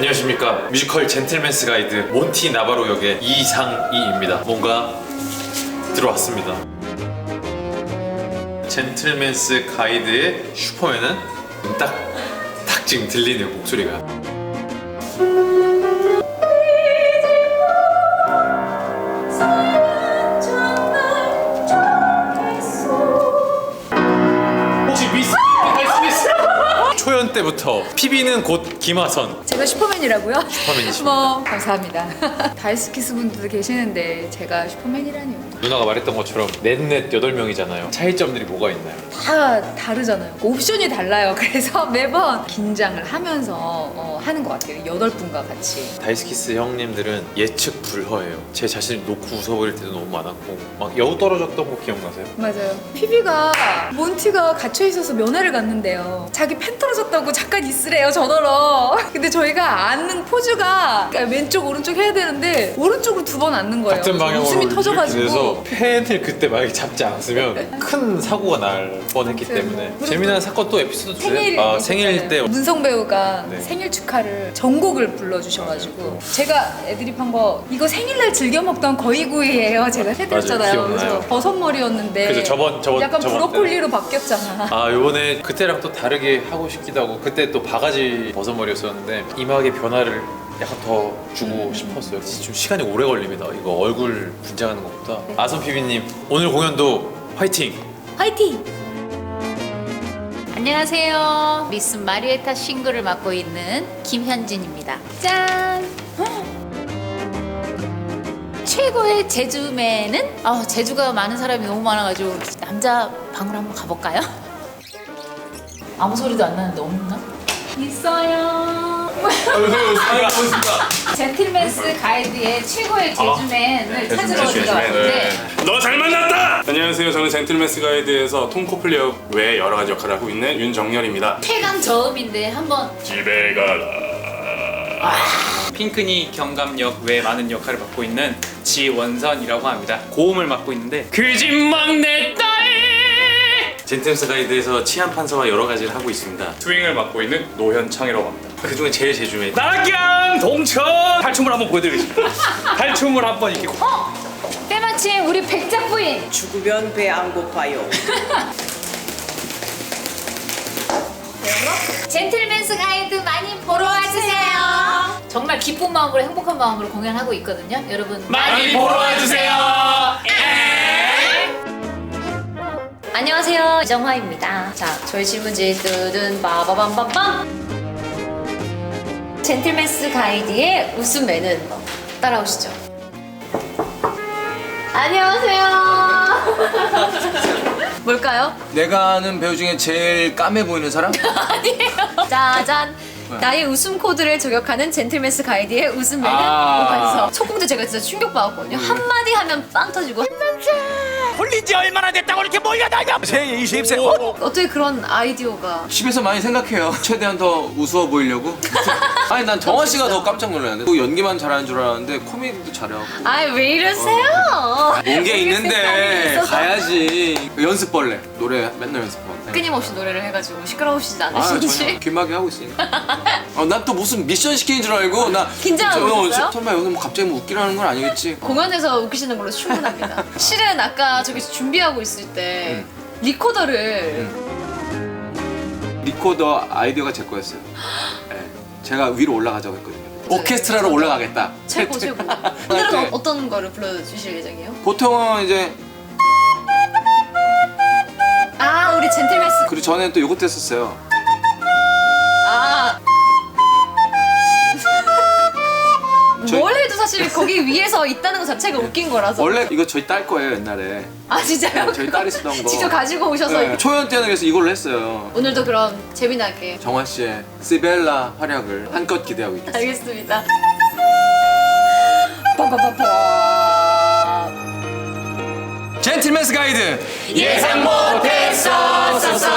안녕하십니까. 뮤지컬 젠틀맨스 가이드 몬티 나바로 역의 이상희입니다. 뭔가 들어왔습니다. 젠틀맨스 가이드의 슈퍼맨은 딱, 딱 지금 들리는 목소리가 때부터 PB는 곧 김하선 제가 슈퍼맨이라고요? 슈퍼맨이십니다. 뭐 감사합니다. 다이스키스 분들도 계시는데 제가 슈퍼맨이라니요. 누나가 말했던 것처럼 넷넷 8명이잖아요 차이점들이 뭐가 있나요? 다 다르잖아요. 옵션이 달라요. 그래서 매번 긴장을 하면서 어, 하는 것 같아요. 8분과 같이. 다이스키스 형님들은 예측 불허예요 제 자신을 놓고 웃어버릴 때도 너무 많았고 막 여우 떨어졌던 거 기억나세요? 맞아요. 피비가 몬티가 갇혀 있어서 면회를 갔는데요. 자기 팬 떨어졌다고 잠깐 있으래요 전화로. 근데 저희가 앉는 포즈가 그러니까 왼쪽 오른쪽 해야 되는데 오른쪽으로 두 번 앉는 거예요. 같은 방향으로 웃음이 이렇게 터져가지고. 팬을 그때 만약에 잡지 않았으면 큰 사고가 날 뻔했기 때문에 재미난 사건 또 에피소드 생일 주세요 아, 생일 때 문성 배우가 네. 생일 축하를 전곡을 불러주셔가지고 제가 애드립 한 거 이거 생일날 즐겨 먹던 거위구이예요 제가 해드렸잖아요 맞아요. 그래서 기억나요. 버섯머리였는데 그래서 저번- 저번- 약간 저번 브로콜리로 바뀌었잖아 아 요번에 그때랑 또 다르게 하고 싶기도 하고 그때 또 바가지 버섯머리였었는데 이마의 변화를 약간 더 주고 싶었어요 좀 시간이 오래 걸립니다 이거 얼굴 분장하는 것보다 아선 피비님 오늘 공연도 화이팅! 화이팅! 안녕하세요. 미스 마리에타 싱글을 맡고 있는 김현진입니다. 짠! 최고의 제주맨은 아 제주가 많은 사람이 너무 많아가지고 남자 방으로 한번 가볼까요? 아무 소리도 안 나는데 없나? 있어요. 젠틀맨스 가이드의 최고의 제주맨을 찾으러 우리가 왔는데 너 잘 만났다! 안녕하세요. 저는 젠틀맨스 가이드에서 톰 코플리 역외 여러 가지 역할을 하고 있는 윤정열입니다. 태강 저음인데 한번 집에 가라. 핑크니 경감역 외 많은 역할을 맡고 있는 지원선이라고 합니다. 고음을 맡고 있는데 그 집 막내 딸 젠틀스 가이드에서 치안 판사와 여러 가지를 하고 있습니다 스윙을 맡고 있는 노현창이라고 합니다. 그 중에 제일 제주에 낙양 동천 탈춤을 한번 보여드리겠습니다. 탈춤을 한번 이렇게 때마침 우리 백작 부인 죽으면 배 안 고파요. 젠틀맨스 가이드 많이 보러 와주세요. 정말 기쁜 마음으로 행복한 마음으로 공연하고 있거든요. 여러분 많이 보러 와주세요. 안녕하세요 이정화입니다. 자 저희 질문지 뜨든 빠바밤밤밤 젠틀맨스 가이드의 웃음 매는 따라오시죠. 안녕하세요. 뭘까요? 내가 아는 배우 중에 제일 까매 보이는 사람? 짜잔. 나의 웃음 코드를 저격하는 젠틀맨스 가이드의 웃음 매는 아. 뭐가 있어? 첫 공대 제가 진짜 충격받았거든요. 한마디 하면 빵 터지고 제 20세. 어떻게 그런 아이디어가? 집에서 많이 생각해요. 최대한 더 우스워 보이려고 아니 난 정화 씨가 더 깜짝 놀랐는데. 또 연기만 잘하는 줄 알았는데 코미디도 잘하고. 아이 왜 이러세요? 온 게 있는데. 가야지. 연습벌레. 노래 맨날 연습하고 끊임없이 노래를 해가지고 시끄러우시지 아 않으신지? 귀마개 하고 있으니까. 어, 난또 무슨 미션 시키는 줄 알고 나 긴장하고 저, 어, 있었어요? 설마 여기서 뭐 갑자기 뭐 웃기라는 건 아니겠지? 공연에서 웃기시는 걸로 충분합니다. 실은 아까 저기 준비하고 있을 때 리코더를 리코더 아이디어가 제 거였어요. 네. 제가 위로 올라가자고 했거든요 오케스트라로 올라가겠다 최고 최고. 네. 오늘은 어- 어떤 거를 불러주실 예정이에요? 보통은 이제 아 우리 젠틀맨스 그리고 전에 또 요것도 했었어요 거기 위에서 있다는 것 자체가 웃긴 거라서. 원래 이거 저희 딸 거예요 옛날에. 아 진짜요? 저희 딸이 쓰던 거. 직접 가지고 오셔서 네, 초연 때는 그래서 이걸로 했어요. 오늘도 그럼 재미나게. 정화 씨의 시벨라 활약을 한껏 기대하고 있겠습니다. 알겠습니다. 젠틀맨스 가이드. 예상 못했었어